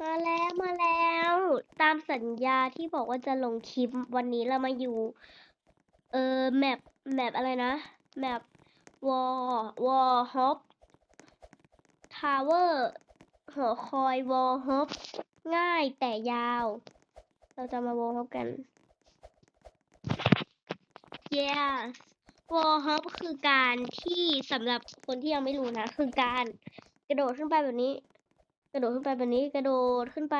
มาแล้วมาแล้ว ตามสัญญาที่บอกว่าจะลงคลิปวันนี้เรามาอยู่ เออแมปแมปอะไรนะ แมปวอวอฮอปทาวเวอร์หอคอยวอฮอปง่ายแต่ยาว เราจะมาวอฮอปกัน yes วอฮอปคือการที่สำหรับคนที่ยังไม่รู้นะ คือการกระโดดขึ้นไปแบบนี้ กระโดดขึ้นไปแบบนี้กระโดดขึ้นไป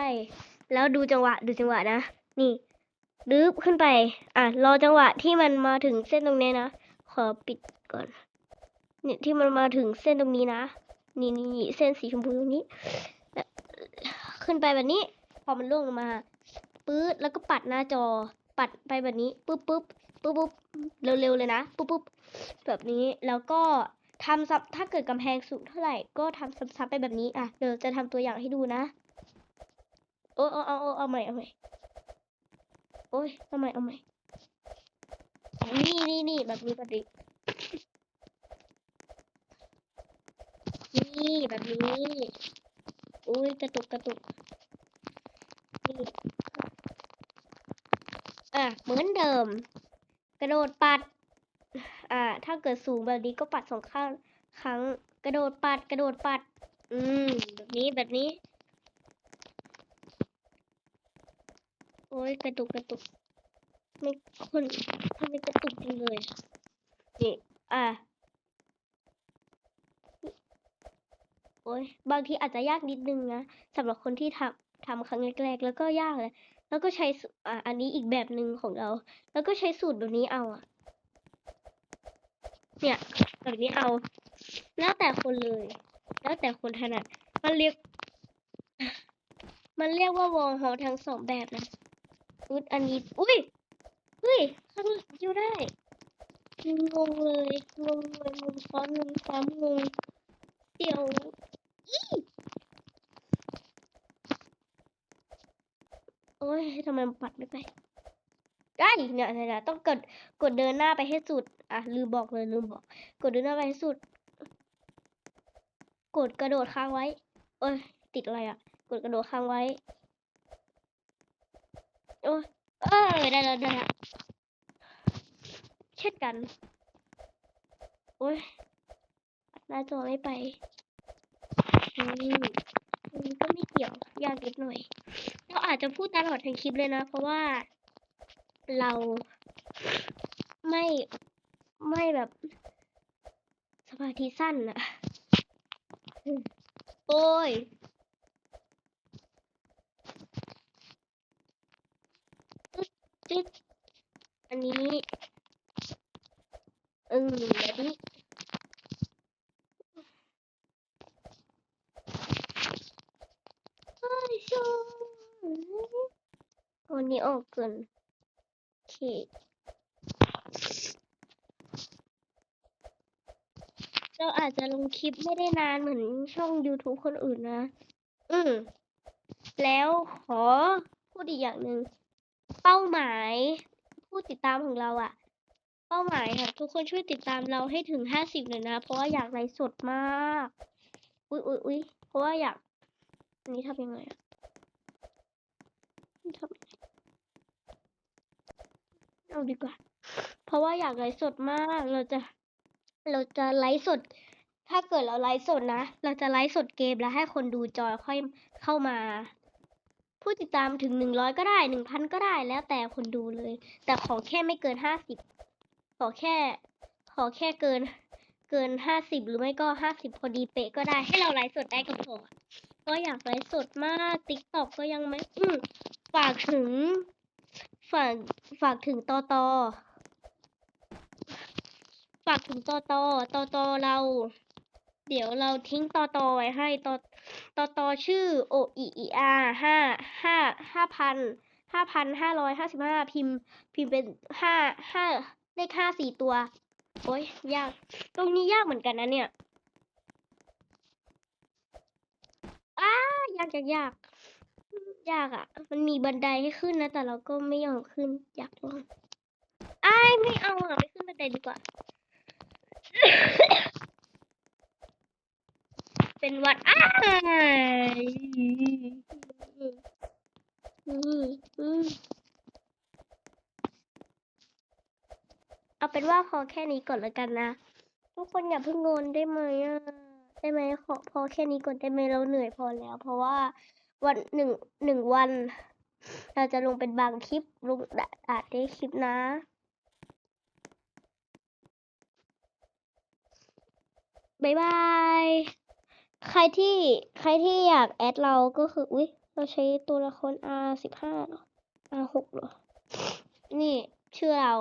แล้วดูจังหวะดูจังหวะนะ นี่ดึบขึ้นไป อะรอจังหวะที่มันมาถึงเส้นตรงนี้นะ ขอปิดก่อน เนี่ยที่มันมาถึงเส้นตรงนี้นะ นี่นี่เส้นสีชมพูตรงนี้ ขึ้นไปแบบนี้ พอมันล่วงลงมาปื๊ดแล้วก็ปัดหน้าจอ ปัดไปแบบนี้ ปุ๊บปุ๊บปุ๊บปุ๊บเร็วๆเลยนะ ปุ๊บปุ๊บแบบนี้ แล้วก็ ทำซ้ำถ้าเกิดกำแพงสูงเท่าไหร่ก็ทำซ้ำๆไปแบบนี้อะเดี๋ยวจะทำตัวอย่างให้ดูนะ โอ้เอาเอาเอาเอาใหม่เอาใหม่โอ้ยเอาใหม่เอาใหม่นี่นี่นี่แบบนี้แบบนี้นี่แบบนี้อุ้ยกระตุกกระตุกนี่อะเหมือนเดิม กระโดดปัด อ่า ถ้าเกิดสูงแบบนี้ก็ปัดสองข้างครั้งกระโดดปัดกระโดดปัด อืม แบบนี้แบบนี้ โอ้ยกระตุกกระตุกไม่คนทำไมกระตุกจังเลยนี่อะโอ้ยบางทีอาจจะยากนิดนึงนะสำหรับคนที่ทำทำครั้งแรกๆแล้วก็ยากเลยแล้วก็ใช้อะอันนี้อีกแบบหนึ่งของเรา แล้วก็ใช้สูตรแบบนี้เอาอะ เนี่ย แบบนี้เอา แล้วแต่คนเลย แล้วแต่คนถนัด มันเรียก มันเรียกว่าวอลฮอทั้งสองแบบนะอุ๊ยอันนี้ อุ้ยอุ้ยข้างหลังอยู่ได้งงเลยงงเลยงงซ้อนงงซ้ำงงเดี๋ยวอีโอ้ยทำไมมันปัดไม่ไป ได้เนี่ยเนี่ยต้องกดกดเดินหน้าไปให้สุด อะลืมบอกเลยลืมบอก กดเดินหน้าไปให้สุด กดกระโดดค้างไว้ เอ้ยติดอะไรอะ กดกระโดดค้างไว้โอ้ยเออได้แล้วได้แล้วเช่นกัน โอ้ยหน้าจอไม่ไปอืมอันก็ไม่เกี่ยวยากนิดหน่อย เราอาจจะพูดตลอดทั้งคลิปเลยนะ เพราะว่า เราไม่ไม่แบบสมาธิสั้นอะโอ้ยจึ๊ดอันนี้เออแบบนี้เฮ้ยชอันนี้ออกเกิน เคเราอาจจะลงคลิปไม่ได้นานเหมือนช่อง YouTube คนอื่นนะ อืม แล้วขอพูดอีกอย่างหนึ่ง เป้าหมายผู้ติดตามของเราอะเป้าหมายค่ะทุกคนช่วยติดตามเราให้ถึงห้าสิบเลยนะ เพราะว่าอยากไลฟ์สดมาก อุ๊ยอุ๊ยอุ๊ยเพราะว่าอยาก อันนี้ทำยังไงอะทำยังไง เอาดีกว่า เพราะว่าอยากไลฟ์สดมาก เราจะ เราจะไลฟ์สด ถ้าเกิดเราไลฟ์สดนะ เราจะไลฟ์สดเกมแล้วให้คนดูจอยค่อยเข้ามา ผู้ติดตามถึงหนึ่งร้อยก็ได้หนึ่งพันก็ได้แล้วแต่คนดูเลย แต่ขอแค่ไม่เกินห้าสิบ ขอแค่ ขอแค่เกิน เกินห้าสิบหรือไม่ก็ห้าสิบพอดีเป๊ะก็ได้ ให้เราไลฟ์สดได้ก็พอก็อยากไลฟ์สดมากติ๊กต็อกก็ยังไม่ฝากถึง ฝากฝากถึงตอตอฝากถึงตอตอตอตอเรา เดี๋ยวเราทิ้งตอตอไว้ให้ตอตอตอชื่อ O E E R ห้าห้าห้าพันห้าพันห้าร้อยห้าสิบห้าพิมพ์ พิมพ์เป็นห้าห้าเลขห้าสี่ตัว โอ้ยยาก ตรงนี้ยากเหมือนกันนะเนี่ยอ้ายากยากยาก ยากอะ่ะ มันมีบันไดให้ขึ้นนะ แต่เราก็ไม่ยอมขึ้น อยากลงไอ้ไม่เอาอะ่ะไม่ขึ้นบันไดดีกว่า เป็นวัดอ้ายเอาเป็นว่าพอแค่นี้ก่อนแล้วกันนะ ทุกคนอย่าเพิ่งงอนได้ไหมได้ไหมขอพอแค่นี้ก่อนได้ไหมเราเหนื่อยพอแล้ว เพราะว่า วันหนึ่งหนึ่งวัน เราจะลงเป็นบางคลิปลงอาจได้คลิปนะบายบาย ใครที่ใครที่อยากแอดเราก็คือ อุ๊ย เราใช้ตัวละคร R สิบห้า R หกหรอ นี่ ชื่อเรา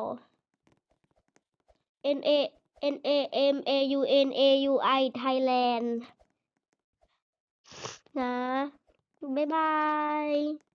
N A N A M A U N A U I Thailand นะ บ๊ายบาย